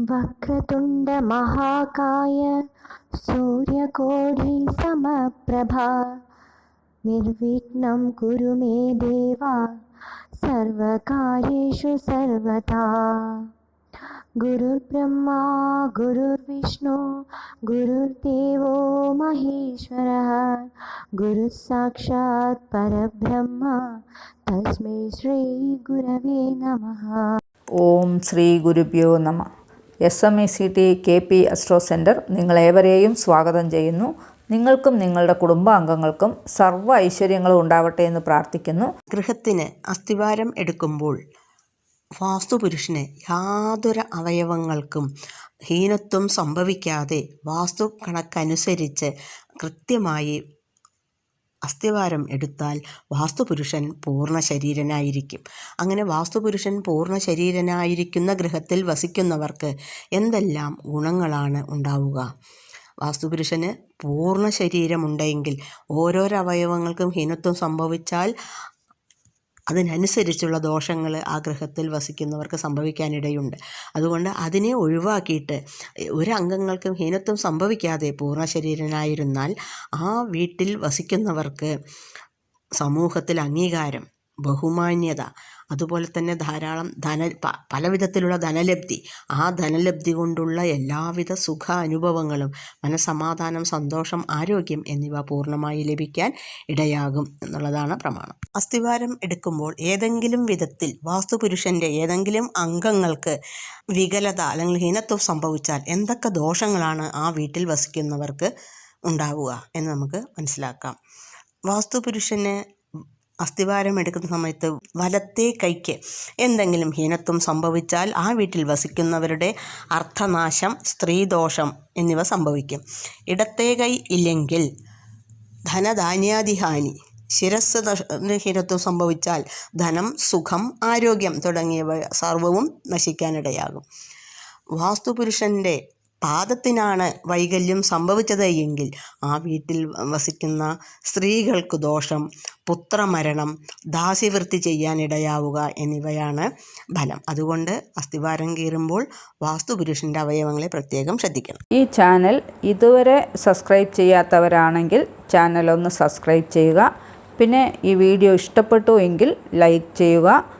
वक्रतुण्डमहाकाय सूर्यकोढिसमप्रभा निर्विघ्न कुर मे देवा, सर्वकार्येषु सर्वदा गुरुर्ब्रह्मा, गुरुर्विष्णु, गुरुर्देवो महेश्वरः। गुरुस्साक्षात् परब्रह्म, तस्मै श्रीगुरवे नमः। ओम श्री गुरुभ्यो नमः। S M E C T K P astro centre നിങ്ങളേവരെയും സ്വാഗതം ചെയ്യുന്നു. നിങ്ങൾക്കും നിങ്ങളുടെ കുടുംബാംഗങ്ങൾക്കും സർവ ഐശ്വര്യങ്ങളും ഉണ്ടാവട്ടെ എന്ന് പ്രാർത്ഥിക്കുന്നു. ഗൃഹത്തിന് അസ്ഥിവാരം എടുക്കുമ്പോൾ വാസ്തുപുരുഷന് യാതൊരു അവയവങ്ങൾക്കും ഹീനത്വം സംഭവിക്കാതെ വാസ്തു കണക്കനുസരിച്ച് കൃത്യമായി അസ്ഥിവാരം എടുത്താൽ വാസ്തുപുരുഷൻ പൂർണ ശരീരനായിരിക്കും അങ്ങനെ വാസ്തുപുരുഷൻ പൂർണ ശരീരനായിരിക്കുന്ന ഗ്രഹത്തിൽ വസിക്കുന്നവർക്ക് എന്തെല്ലാം ഗുണങ്ങളാണ് ഉണ്ടാവുക? വാസ്തുപുരുഷന് പൂർണ ശരീരമുണ്ടെങ്കിൽ ഓരോരോ അവയവങ്ങൾക്കും ഹീനത്വം സംഭവിച്ചാൽ അതിനനുസരിച്ചുള്ള ദോഷങ്ങൾ ആ ഗ്രഹത്തിൽ വസിക്കുന്നവർക്ക് സംഭവിക്കാനിടയുണ്ട്. അതുകൊണ്ട് അതിനെ ഒഴിവാക്കിയിട്ട് ഒരു അംഗങ്ങൾക്കും ഹീനത്വം സംഭവിക്കാതെ പൂർണ ശരീരനായിരുന്നാൽ ആ വീട്ടിൽ വസിക്കുന്നവർക്ക് സമൂഹത്തിൽ അംഗീകാരം ബഹുമാന്യത അതുപോലെ തന്നെ ധാരാളം ധന പല വിധത്തിലുള്ള ധനലബ്ധി. ആ ധനലബ്ധി കൊണ്ടുള്ള എല്ലാവിധ സുഖ അനുഭവങ്ങളും മനസമാധാനം സന്തോഷം ആരോഗ്യം എന്നിവ പൂർണമായി ലഭിക്കാൻ ഇടയാകും എന്നുള്ളതാണ് പ്രമാണം. അസ്ഥിവാരം എടുക്കുമ്പോൾ ഏതെങ്കിലും വിധത്തിൽ വാസ്തുപുരുഷന്റെ ഏതെങ്കിലും അംഗങ്ങൾക്ക് വികലത അല്ലെങ്കിൽ ഹീനത്വം സംഭവിച്ചാൽ എന്തൊക്കെ ദോഷങ്ങളാണ് ആ വീട്ടിൽ വസിക്കുന്നവർക്ക് ഉണ്ടാവുക എന്ന് നമുക്ക് മനസ്സിലാക്കാം. വാസ്തുപുരുഷന് അസ്ഥിവാരം എടുക്കുന്ന സമയത്ത് വലത്തെ കൈക്ക് എന്തെങ്കിലും ഹീനത്വം സംഭവിച്ചാൽ ആ വീട്ടിൽ വസിക്കുന്നവരുടെ അർത്ഥനാശം സ്ത്രീദോഷം എന്നിവ സംഭവിക്കും. ഇടത്തെ കൈ ഇല്ലെങ്കിൽ ധനധാന്യാദിഹാനി ശിരസ് ഹീനത്വം സംഭവിച്ചാൽ ധനം സുഖം ആരോഗ്യം തുടങ്ങിയവ സർവവും നശിക്കാനിടയാകും. വാസ്തുപുരുഷന്റെ പാദത്തിനാണ് വൈകല്യം സംഭവിച്ചത് എങ്കിൽ ആ വീട്ടിൽ വസിക്കുന്ന സ്ത്രീകൾക്ക് ദോഷം പുത്രമരണം ദാസ്യവൃത്തി ചെയ്യാനിടയാവുക എന്നിവയാണ് ഫലം. അതുകൊണ്ട് അസ്ഥിവാരം കീറുമ്പോൾ വാസ്തുപുരുഷന്റെ അവയവങ്ങളെ പ്രത്യേകം ശ്രദ്ധിക്കണം. ഈ ചാനൽ ഇതുവരെ സബ്സ്ക്രൈബ് ചെയ്യാത്തവരാണെങ്കിൽ ചാനൽ ഒന്ന് സബ്സ്ക്രൈബ് ചെയ്യുക. പിന്നെ ഈ വീഡിയോ ഇഷ്ടപ്പെട്ടു എങ്കിൽ ലൈക്ക് ചെയ്യുക.